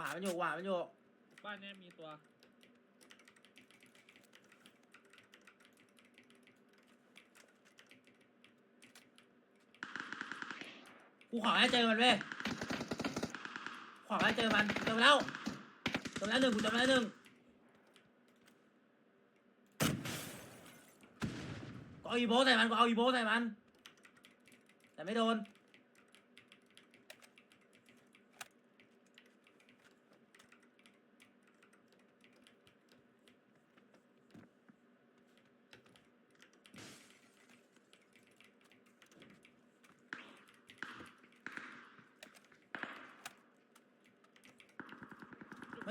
หวานมันอยู่หวานมันอยู่บ้านเนี้ยมีตัวกูขอให้เจอมันเว้ยขอให้เจอมันเจอมันแล้วเจอมันแล้วหนึ่งกูเจอมันแล้วหนึ่งกูเอาอีโบใส่มันกูเอาอีโบใส่มัน แต่ไม่โดน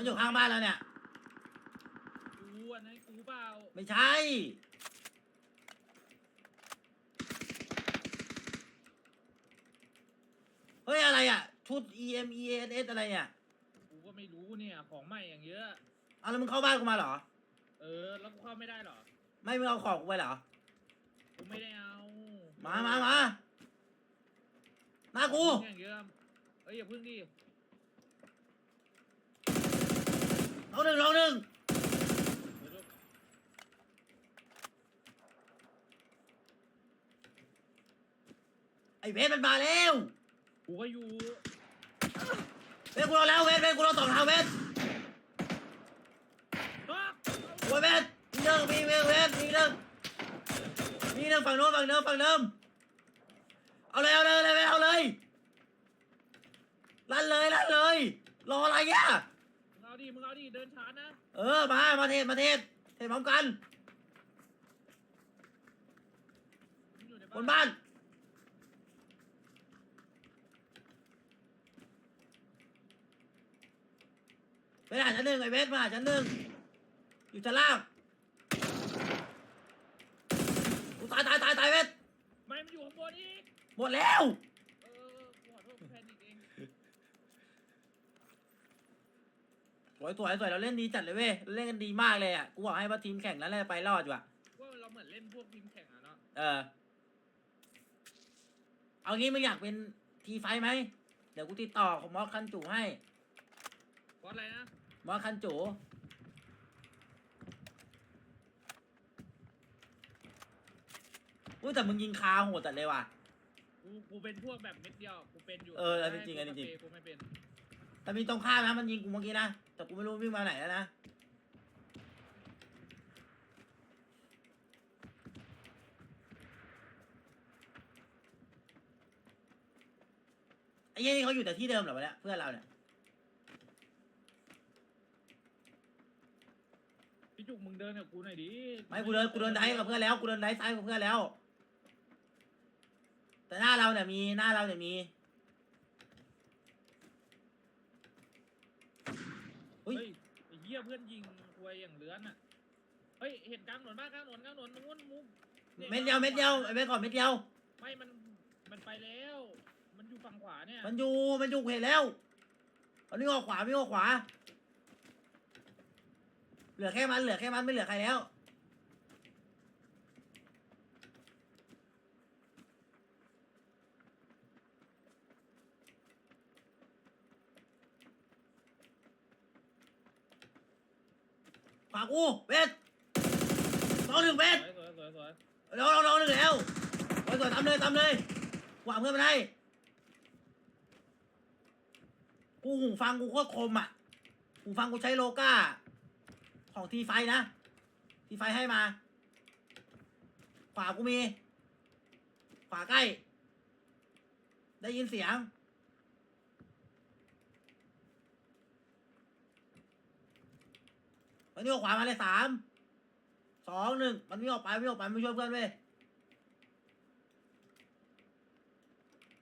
มันอยู่ข้างบ้านแล้วเนี่ย กูอันนั้นกูเปล่าไม่ใช่ เฮ้ยอะไรอะ ชุด E M E N S อะไรเนี่ยกูก็ไม่รู้เนี่ยของใหม่อย่างเยอะ เอาแล้วมึงเข้าบ้านกูมาเหรอ เออแล้วกูเข้าไม่ได้เหรอไม่มึงเอาของกูไปเหรอ กูไม่ได้เอามามามาหน้ากูอย่างเยอะเอ้ยอย่าพึ่งดิ เอาหนึ่งเอาหนึ่งเดี๋ยวลูกไอ้เวทมันมาแล้วกูก็อยู่เวทกูรอแล้วเวทเวทกูรอสองทางเวทอ๊ะโอ้ยเวทมีหนึ่งมีเวทเวทมีหนึ่งมีหนึ่งฝั่งโน้นฝั่งเดิมฝั่งเดิมเอาเลยเอาเลยเอาเลยเอาเลยลั่นเลยลั่นเลย รออะไรอะมึงเอา ดิมึงเอาดิเดินช้านะเออมามาเทศมาเทศเทศพร้อมกันมึงอยู่ในบนบ้านไปหาชั้นหนึ่งไอ้เวทมาหาชั้นหนึ่งอยู่ชั้นล่างกูตายตายตายตายเวทไม่มันอยู่ข้างบนอีกหมดแล้ว เออกูขอโทษกูแพนิคเอง สวยสวยสวยเราเล่นดีจัดเลยเว้ยเราเล่นกันดีมากเลยอะกูบอกให้ว่าทีมแข่งแล้วแหละไปรอดอยู่อะว่าเราเหมือนเล่นพวกทีมแข่งอะเนาะเออเอางี้มึงอยากเป็นทีไฟไหมเดี๋ยวกูติดต่อของมอสคันจูให้เพราะอะไรนะมอสคันจูอุ้ยแต่มึงยิงคาโหดจัดเลยว่ะกูกูเป็นพวกแบบเม็ดเดียวกูเป็นอยู่เอออันนี้จริงอันนี้จริง กูไม่เป็น แต่มีตรงข้ามนะมันยิงกูเมื่อกี้นะ แต่กูไม่รู้วิ่งมาไหนแล้วนะ ไอ้เหี้ยนี่เขาอยู่แต่ที่เดิมเหรอวะเนี่ยเพื่อนเราเนี่ย พี่จุกมึงเดินกับกูหน่อยดิไม่กูเดินกูเดินไดฟ์กับเพื่อนแล้วกูเดินไดฟ์ซ้ายกับเพื่อนแล้ว แต่หน้าเราเนี่ยมีหน้าเราเนี่ยมีอุ้ย เฮ้ยไอ้เหี้ยเพื่อนยิงควยอย่างเลื้อนอะ เฮ้ยเห็นกลางถนนบ้างกลางถนนกลางถนนมึงวนมุมนี่เม็ดเดียวเม็ดเดียวไอ้เม็ดก่อนเม็ดเดียว ไม่มันมันไปแล้ว มันอยู่ฝั่งขวาเนี่ย มันอยู่มันอยู่เห็นแล้วเอานี่งออกขวาไม่งออกขวา เหลือแค่มันเหลือแค่มันไม่เหลือใครแล้ว ขวากูเวทสองหนึ่งเวสทวยสวยสวยสวยลองลองลองหนึ่งแล้วไปก่อนทำเลยทำเลยหวางเพื่อนมาได้กูหูฟังกูโคตรคมอะหูฟังกูใช้โลก้า ของทีไฟนะ ทีไฟให้มา ขวากูมี ขวาใกล้ ได้ยินเสียง มันนี่ออกขวามาเลยสามสองหนึ่งมันวิ่งออกไปวิ่งออกไปไม่ช่วยเพื่อนเว้ย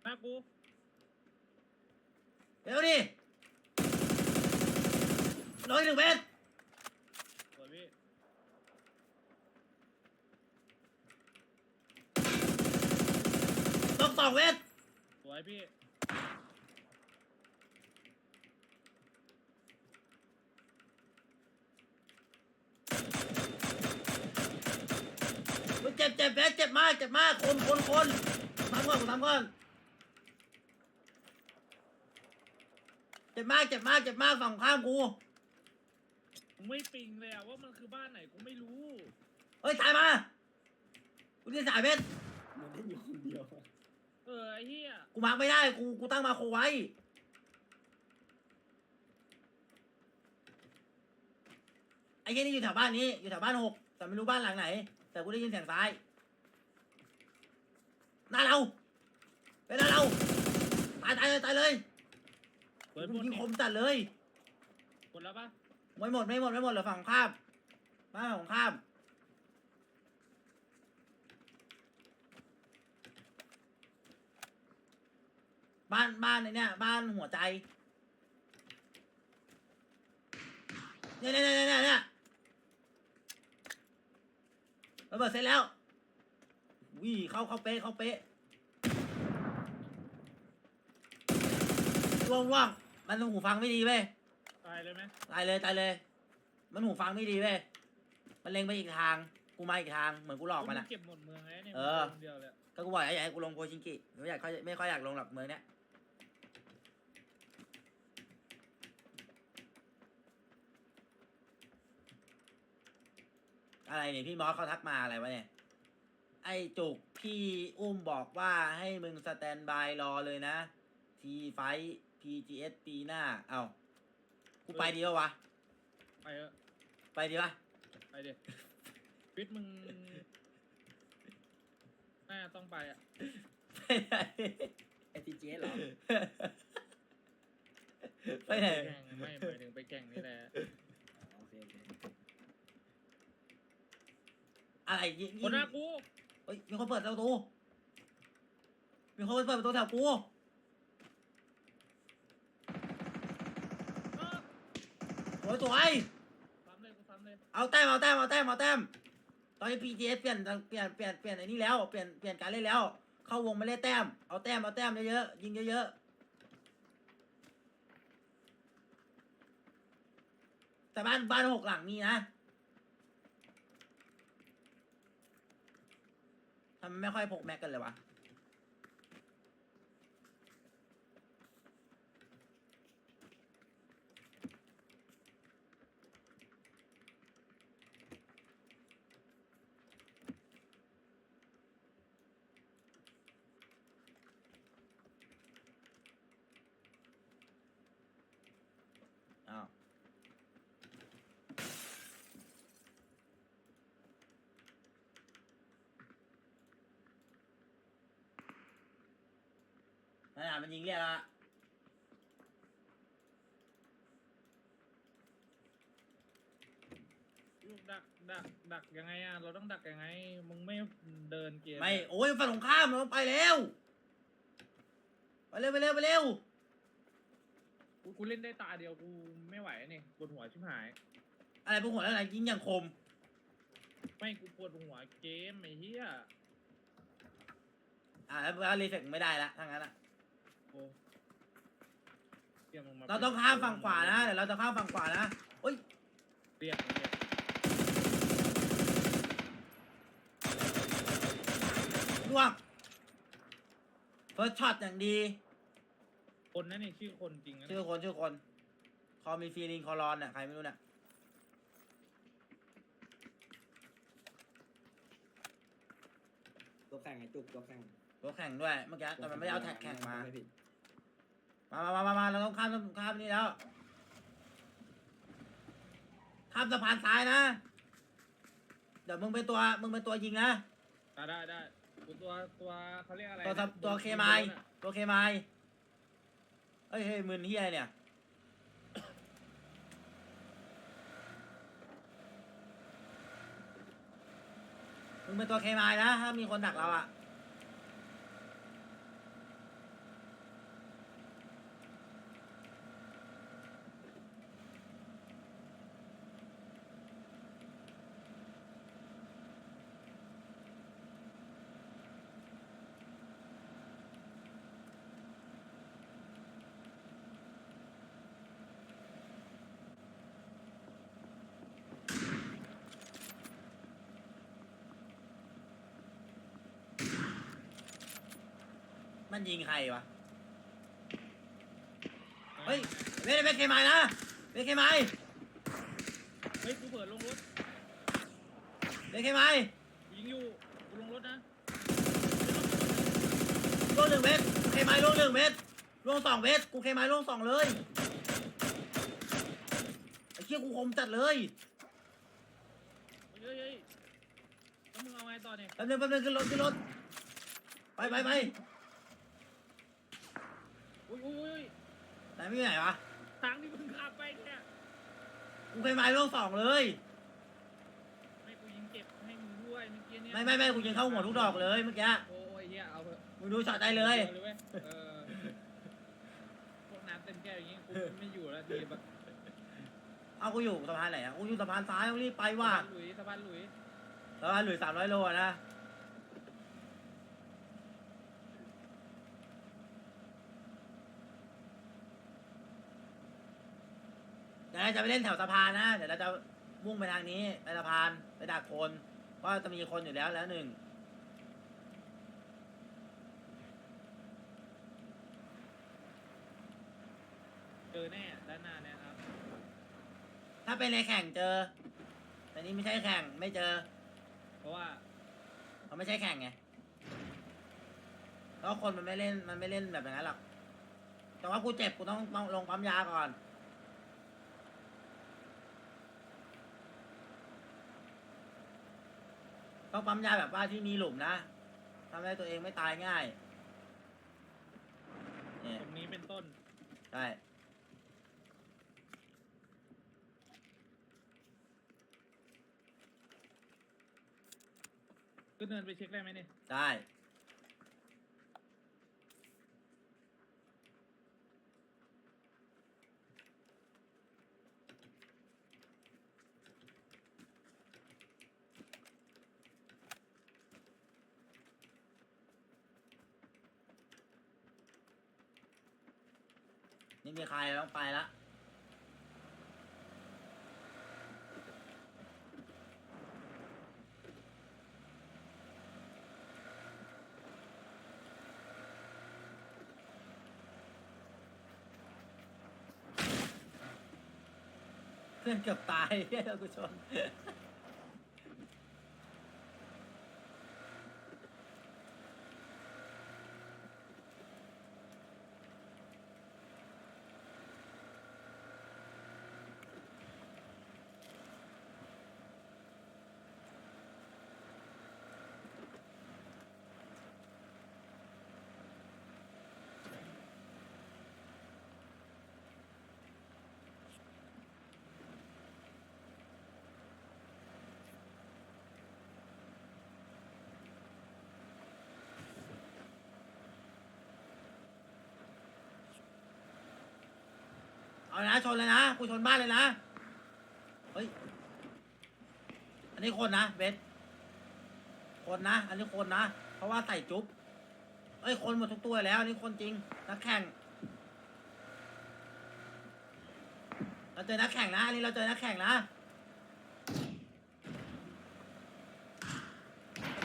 หน้ากูเร็วดิร้อยหนึ่งเมตรสวยพี่ต้องสองเมตรสวยพี่ เฮ้ยเจ็บเจ็บเมตรเจ็บมากเจ็บมากคนคนคนทำก่อนกูทำก่อนเจ็บมากเจ็บมากเจ็บมากฝั่งข้ามกูมึงไม่ปิงเลยอะว่ามันคือบ้านไหนกูไม่รู้เฮ้ยตายมากูที่สายเพชรมันได้อยู่คนเดียวเออไอ้เหี้ยกูมาร์กไม่ได้กูกูตั้งมาโคไว้ ไอ้เหี้ยนี่อยู่แถวบ้านนี้อยู่แถวบ้านหกแต่ไม่รู้บ้านหลังไหน แต่กูได้ยินเสียงซ้าย หน้าเราเป็นหน้าเรา ตายตายเลยตายเลยเปิดหมกูดยิงนี่คมจัดเลย หมดแล้วปะไม่หมดไม่หมดไม่หมดเหลือฝั่งข้ามบ้านของข้ามบ้านบ้านไอ้เนี่ยบ้านหัวใจเนี่ยเนี่ยเนี่ยเนี่ยเนี่ยระเบิดเสร็จแล้ว วิเข้าเข้าเป๊ะเข้าเป๊ะว่างว่างมันหูฟังไม่ดีเว้ยตายเลยไหมตายเลยตายเลย มันหูฟังไม่ดีเว้ยมันเล็งไปอีกทาง กูมาอีกทางเหมือนกูหลอกมันมึอะงเก็บหมดเมืองไงเนี่ยเออมึงคนเดียวเลยอะก็กูบอกไอ้ไอ้กูลงโกชิงกิไม่อยากค่อยไม่ค่อยอยากลงหลักเมืองเนี้ยอะไรเนี่ยพี่มอสเขาทักมาอะไรวะเนี่ย ไอ้จุกพี่อุ้มบอกว่าให้มึงสแตนบายรอเลยนะ ทีไฟ PGS ปีหน้า เอ้ากูไปดีปะวะ ไปเถอะไปดีปะไปเดี๋ยวฟิตมึงน่าต้องไปอะไอทีเจเหรอไปไหนแข่งไม่หมายถึงไปแข่งนี่แหละโอเคโอเคอะไรยิงคนหน้ากู เฮ้ยมีคนเปิดประตูมีคนเปิดประตูแถวกูเออสวยสวยซ้ำเลยกูซ้ำเลยเอาแต้มเอาแต้มเอาแต้มเอาแต้มตอนนี้ PGS เปลี่ยนเปลี่ยนเปลี่ยนเปลี่ยนไอ้นี่แล้วเปลี่ยนเปลี่ยนการเล่นแล้ว เข้าวงไม่เล่นแต้มเอาแต้มเอาแต้มเยอะๆยิงเยอะๆแต่บ้านบ้านหกหลังมีนะ ทำไมไม่ค่อยพกแม็กกันเลยวะ นั่นน่ะมันยิงเรียกแล้วลูกดักดักดักยังไงอะเราต้องดักยังไงมึงไม่เดินเกมไม่โอ้ยฝั่งตรงข้ามมันไปแล้ว ไปเร็วไปเร็วไปเร็วกูกูเล่นได้ตาเดียวกูไม่ไหวนี่ปวดหัวชิบหาย อะไรพวกหัวแล้วไหนยิงอย่างคม ไม่กูปวดหัวเกมไอ้เหี้ยอ่าแล้วแล้วรีเฟกไม่ได้ละถ้างั้นอะ โอ้เกมมึงมาเราต้องข้ามฝั่งขวานะเดี๋ยวเราจะข้ามฝั่งขวานะโอ้ยเรียกเรียกล่วงเฟิร์สช็อตอย่างดีคนนั่นนี่ชื่อคนจริงนะชื่อคนชื่อคน คอมีฟีลิงคอรอนน่ะใครไม่รู้น่ะตัวแข่งไอจุกตัวแข่งตัวแข่งด้วยเมื่อกี้แต่มันไม่ได้เอาแท็กแข่งมา ไผิด มามามามามาเราต้องข้ามข้ามนี่แล้ว ข้ามสะพานซ้ายนะ เดี๋ยวมึงเป็นตัวมึงเป็นตัวยิงนะได้ได้ได้กูตัวตัวเขาเรียกอะไรตัวนะทำตัวเคมายตัวเคมายเอ้ยเฮ้ยมึนเฮียอะไรเนี่ย มึงเป็นตัวเคมายนะถ้ามีคนดักเราอะ มันยิงใครวะ เฮ้ยเวทเวทเคมายนะเวทเคมายเฮ้ยกูเปิดลงรถเวทเคมายยิงอยู่กูลงรถนะล่วงหนึ่งเวทเคมายล่วงหนึ่งเวทล่วงสองเวทกูเคมายล่วงสองเลยไอ้เชี่ยกูคมจัดเลยเฮ้ยเฮ้ยแล้วมึงเอาไงต่อเนี่ยแป๊บนึงแป๊บนึงขึ้นรถขึ้นรถไปไปไป อุ้ยอุ้ยอุ้ยไหนไม่อยู่ไหนวะทางที่มึงขับไปเนี่ยกูเคมายล่วงสองเลย ไม่กูยิงเจ็บให้มึงด้วยเมื่อกี้เนี่ยไม่ไม่ไม่กูยิงเข้าหัวทุกดอกเลยเมื่อกี้โอ้ยเฮียเอาเถอะมึงดูช็อตได้เลยอาเว้ยเออพวกน้ำเต็มแก้วอย่างงี้กูไม่อยู่แล้วทีแบบเอากูอยู่สะพานไหนอะกูอยู่สะพานซ้ายต้องรีบไปว่ะสะพานหลุยสะพานหลุยสะพานหลุยสามร้อยโลอะนะ ดี๋ยวเราจะไปเล่นแถวสะพานนะ เดี๋ยวเราจะมุ่งไปทางนี้ไปสะพานไปดักคนเพราะจะมีคนอยู่แล้วแล้วหนึ่งเจอแน่ด้านหน้าเนี่ยครับถ้าเป็นในแข่งเจอ แต่นี่ไม่ใช่แข่งไม่เจอ เพราะว่าเขาไม่ใช่แข่งไงเพราะคนมันไม่เล่นมันไม่เล่นแบบอย่างนั้นหรอกแต่ว่ากูเจ็บกูต้องต้องลงปั๊มยาก่อน ต้องปั๊มยาแบบว่าที่มีหลุมนะทำให้ตัวเองไม่ตายง่ายเนี่ยตรงนี้เป็นต้น ใช่ก็เดินไปเช็คได้ไหมเนี่ย ได้ นี่มีใครต้องไปละเพื่อนเกือบตายเฮ้ยกูชน เอานะชนเลยนะกูชนบ้านเลยนะเฮ้ยอันนี้คนนะเบสคนนะ อันนี้คนนะ เพราะว่าใส่จุ๊บเอ้ยคนหมดทุกตัวแล้ว อันนี้คนจริงนักแข่งเราเจอนักแข่งนะอันนี้เราเจอนักแข่งนะ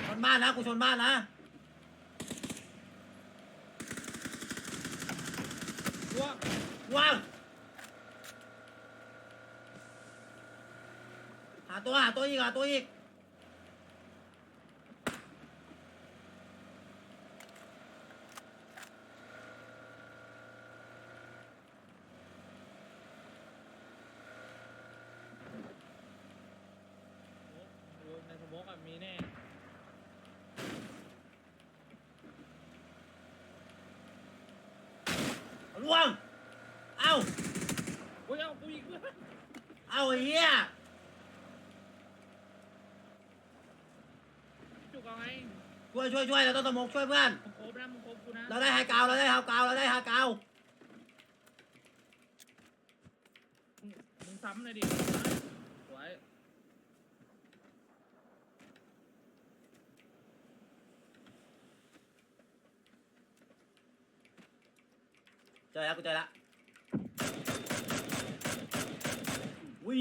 ชนบ้านนะกูชนบ้านนะว้าวาวหา ตัวหาตัวอีกหาตัวอีกโอ้ในสโมกอะมีแน่ล่วง เอ้า โอ้ยเอากูอีกเพื่อนเอ้าไอ้เหี้ย จุกเอาไง ช่ วยช่วยช่วยเราต้องตะมกช่วยเพื่อน มึงโคบนะมึงโคบกูนะเราได้ไฮกราวเราได้ไฮกราวเราได้ไฮกราวมึงมึงซ้ำเลยดิสวยเจอแล้วกูเจอแล้ววิ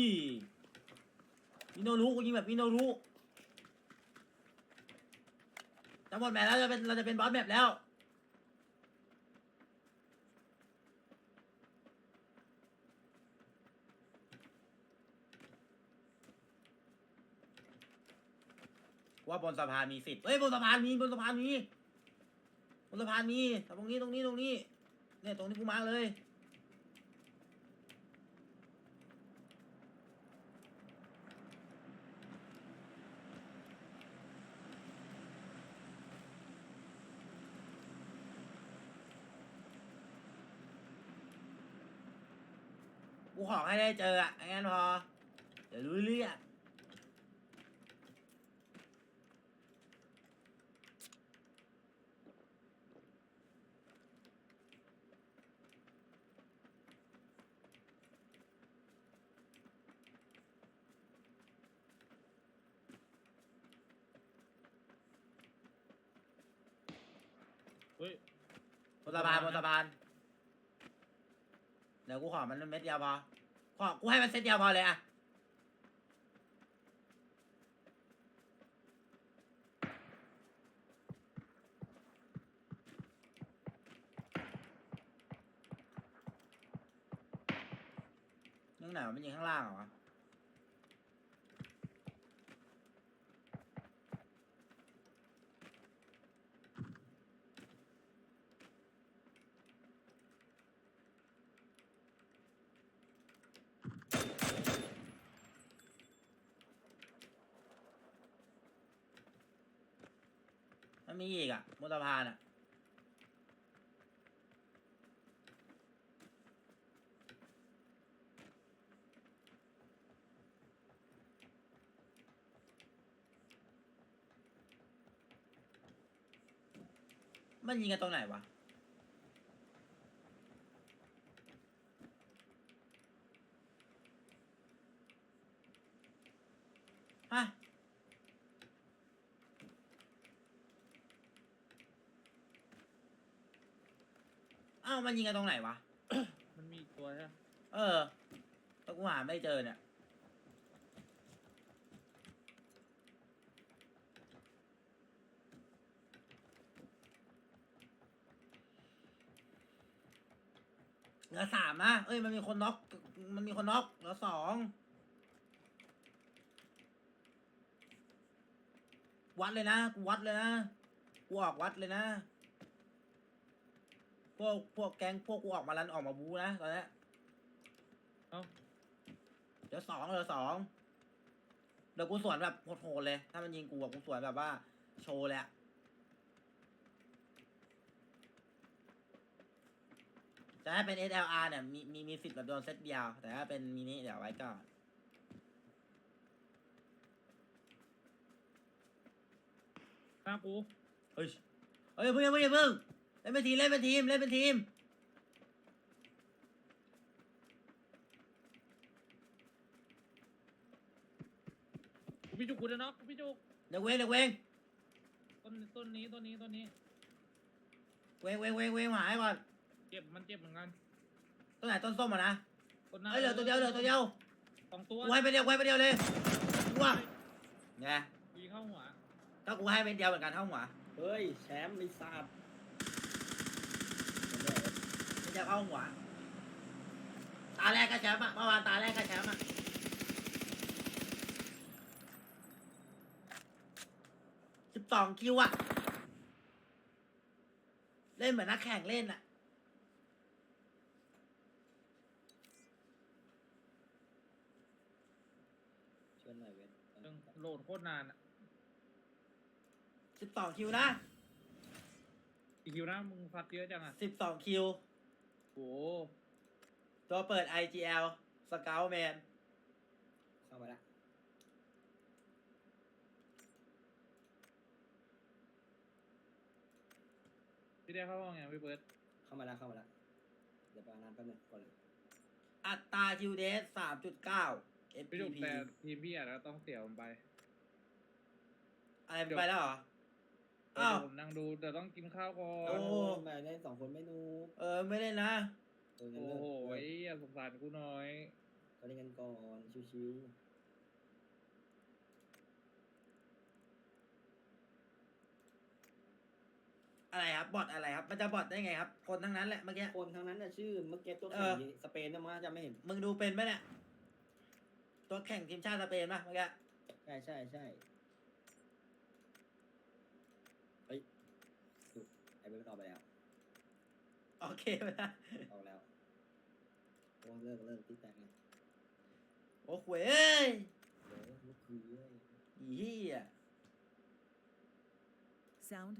มิโนรุกูยิงแบบมิโนรุ หมดแม่แล้วจะเป็นเราจะเป็นบอสแมปแล้ว ว่าบนสะพานมีสิทธิ์เฮ้ยบนสะพานมีบนสะพานมีบนสะพานมีแต่ตรงนี้ตรงนี้ตรงนี้เนี่ยตรงนี้กูมาเลย กูขอให้ได้เจออะงั้นพอ เดี๋ยวรู้เรื่องเฮ้ย บนสะพานบนสะพานเดี๋ยวกูขอมันเม็ดเดียวพอขอกูให้มันเซตเดียวพอเลยอะยังไหนวะมันยิงข้างล่างเหรอ นี้อีกอะบนสะพานอะมันยิงกันตรงไหนวะ ฮะ อ้าวมันยิงกันตรงไหนวะ มันมีอีกตัวใช่ไหมเออแต่กูหาไม่เจอเนี่ย เหลือสามนะเอ้ย มันมีคนน็อก มันมีคนน็อก เหลือสอง วัดเลยนะ กูวัดเลยนะ กูออกวัดเลยนะ พวกพวกแก๊งพวกกูออกมาลันออกมาบูนะตอนเนี้ยเอ้าเหลือสองเหลือสองเดี๋ยวกูสวนแบบโหดๆเลย ถ้ามันยิงกูอะกูสวนแบบว่า โชว์เลยอะจะให้เป็น SLR เนี่ยมีมีมีสิทธิ์แบบโดนเซตเดียว แต่ถ้าเป็นมินิเดี๋ยวไว้ก่อนหน้ากู เฮ้ย เฮ้ยเพิ่งเพิ่งเพิ่ง เล่นเป็นทีมเล่นเป็นทีมเล่นเป็นทีมกูพี่จุกกูจะน็อกกูพี่จุกเดี๋ยวเวงเดี๋ยวเวงต้นต้นนี้ต้นนี้ต้นนี้ เวงเวงเวงเวงหายก่อนเจ็บมันเจ็บเหมือนกันต้นไหนต้นส้มอะนะต้นหน้าเฮ้ยเหลือตัวเดียวเหลือตัวเดียวสองตัวกูให้ไปเดียวกูให้ไปเดียวเลยกูว่าไงยิงเข้าหัวก็กูให้เป็นเดียวเหมือนกันเท่าหัว เฮ้ย แชมป์ไม่ทราบ ไม่ จะเข้าหัว ตาแรกก็แชมป์อะเมื่อวานตาแรกก็แชมป์อะสิบสองคิวอะเล่นเหมือนนักแข่งเล่นอะชวนหน่อยเว้ยเรื่องโหลดโคตรนานอะสิบสองคิวนะอีกคิวนะมึงฟัดเยอะจังอะสิบสองคิว โอ้ตัวเปิด IGL สเกลแมนเข้ามาละพี่ได้เข้าห้องยังพี่เบิร์ดเข้ามาละเข้ามาละเดี๋ยวไปเอาน้ำแป๊บนึงก่อนเลยอัตราคิวเดสสามจุดเก้า พี่จุก FPP แต่ทีมพี่อาจจะต้องเสียมันไป อะไรมันไปแล้วเหรอเดี๋ยว อ้าว ผมนั่งดูเดี๋ยวต้องกินข้าวก่อโอ้นมาเล่นสองคนไม่นูบเออไม่เล่นนะเอองั้นโอ้เลิกโหเลิกอย่าสงสารกูหน่อย ก็เล่นกันก่อนชิวอะไรครับบอทอะไรครับ มันจะบอทได้ไงครับ คนทั้งนั้นแหละเมื่อกี้ ๆคนทั้งนั้นน่ะชื่อเมื่อกี้ตัวเอแข่องสเปนนะมาจะไม่เห็นมึงดูเป็นไหมเนี่ยตัวแข่งทีมชาติสเปนปะเมื่อกี้ใช่ใช่ใช่ เบิร์ดออกไปแล้ว โอเคไปละออกแล้วโอ้เลิกเลิกติ๊กแตกเลยโอ้หวยเอ้ยเดี๋ยวลูกคือเอ้ย อีเหี้ย Sound